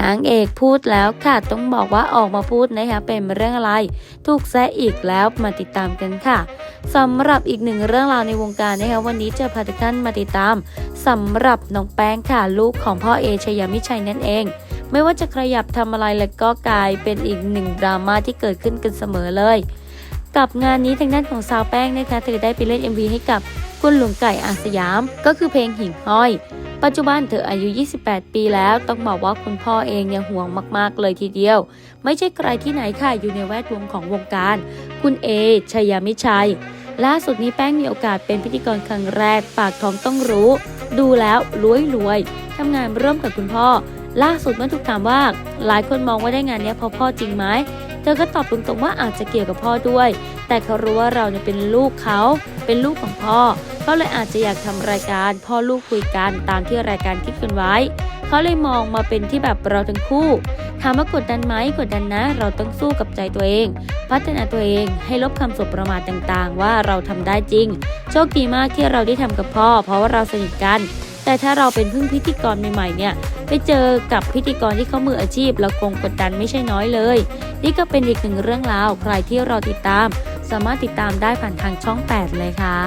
นางเอกพูดแล้วค่ะ ต้องบอกว่าออกมาพูดนะคะเป็นเรื่องอะไร ถูกแซะอีกแล้วมาติดตามกันค่ะสำหรับอีกหนึ่งเรื่องราวในวงการนะคะวันนี้จะพาทุกท่านมาติดตามสำหรับน้องแป้งค่ะลูกของพ่อเอชยามิชัยนั่นเอง ไม่ว่าจะขยับทำอะไรแล้วก็กลายเป็นอีกหนึ่งดราม่าที่เกิดขึ้นกันเสมอเลย กับงานนี้ทางด้านของสาวแป้งนะคะเธอได้ไปเล่น MV ให้กับคุณหลวงไก่อาสยาม ก็คือเพลงหิ่งห้อย ปัจจุบันเธออายุ 28 ปีแล้ว ต้องบอกว่าคุณพ่อเองเนี่ยห่วงมาก ๆ เลยทีเดียว ไม่ใช่ใครที่ไหนค่ะ อยู่ในแวดวงของวงการ คุณเอชยามิชัย ล่าสุดนี้แป้งมีโอกาสเป็นพิธีกรครั้งแรก ปากท้องต้องรู้ ดูแล้วรวยรวยๆทำงานร่วมกับคุณพ่อ ล่าสุดเมื่อถูกถามว่า หลายคนมองว่าได้งานนี้เพราะพ่อจริงไหม เธอก็ตอบตรงๆว่าอาจจะเกี่ยวกับพ่อด้วย แต่เขารู้ว่าเราเนี่ยเป็นลูกเขา เป็นลูกของพ่อ เขาเลยอาจจะอยากทำรายการ พ่อลูกคุยกันตามที่รายการคิดกันไว้ เขาเลยมองมาเป็นที่แบบเราทั้งคู่ถามว่ากดดันไหมกดดันนะ เราต้องสู้กับใจตัวเอง พัฒนาตัวเองให้ลบคำสบประมาทต่างๆ ว่าเราทำได้จริง โชคดีมากที่เราได้ทำกับพ่อ เพราะว่าเราสนิทกัน แต่ถ้าเราเป็นเพิ่งพิธีกรใหม่ๆเนี่ยไปเจอกับพิธีกรที่เขามืออาชีพเราคงกดดันไม่ใช่น้อยเลย นี่ก็เป็นอีกหนึ่งเรื่องราวใครที่เราติดตาม สามารถติดตามได้ผ่านทางช่อง 8 เลยค่ะ